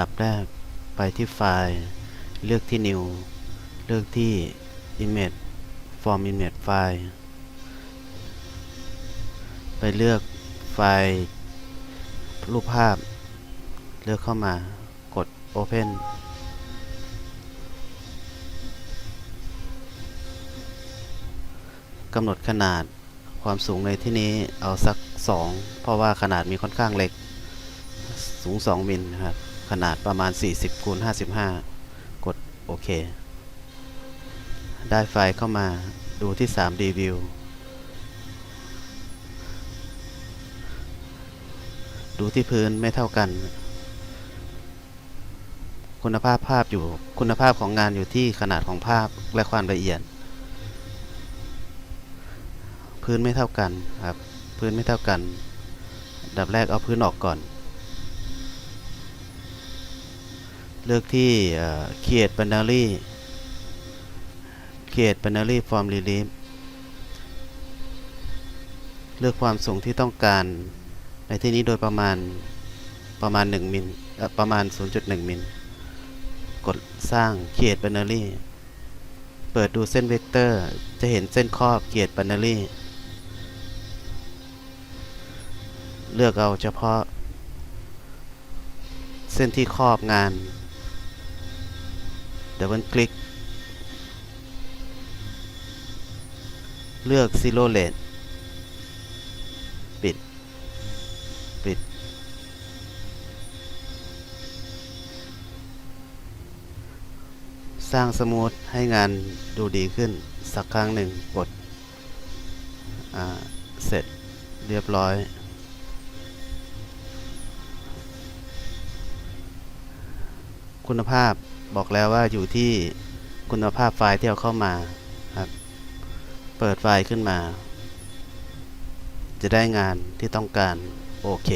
ดับแรกไปที่ไฟล์ เลือกที่ New เลือกที่ Image From Image File ไปเลือกไฟล์รูปภาพ เลือกเข้ามากด Open กำหนดขนาดความสูงในที่นี้เอาสัก 2 เพราะว่าขนาดมีค่อนข้างเล็ก สูง 2 มิลนะครับ ขนาดประมาณ 40คูณ55 กดโอเค ได้ไฟล์เข้ามาดูที่ 3D View ดูที่พื้นไม่เท่ากัน คุณภาพภาพอยู่คุณภาพของงานอยู่ที่ขนาดของภาพและความละเอียด พื้นไม่เท่ากันครับ พื้นไม่เท่ากันอันดับแรกเอาพื้นออกก่อน เลือกที่เอ่อ create binary create binary from relief เลือกความสูงที่ต้องการ ในที่นี้โดยประมาณประมาณ 1มิลประมาณ 0.1 มิล กดสร้าง create binary เปิดดูเส้นเวกเตอร์ จะเห็นเส้นครอบ create binary เลือกเอาเฉพาะ เส้นที่ครอบงาน ดับเบิลคลิกเลือก Zero Rate ปิด ปิด สร้างสมูทให้งานดูดีขึ้นสักครั้งหนึ่งกด เสร็จเรียบร้อยคุณภาพ บอกแล้วว่าอยู่ที่คุณภาพไฟล์ที่เอาเข้ามาครับ เปิดไฟล์ขึ้นมา จะได้งานที่ต้องการ โอเค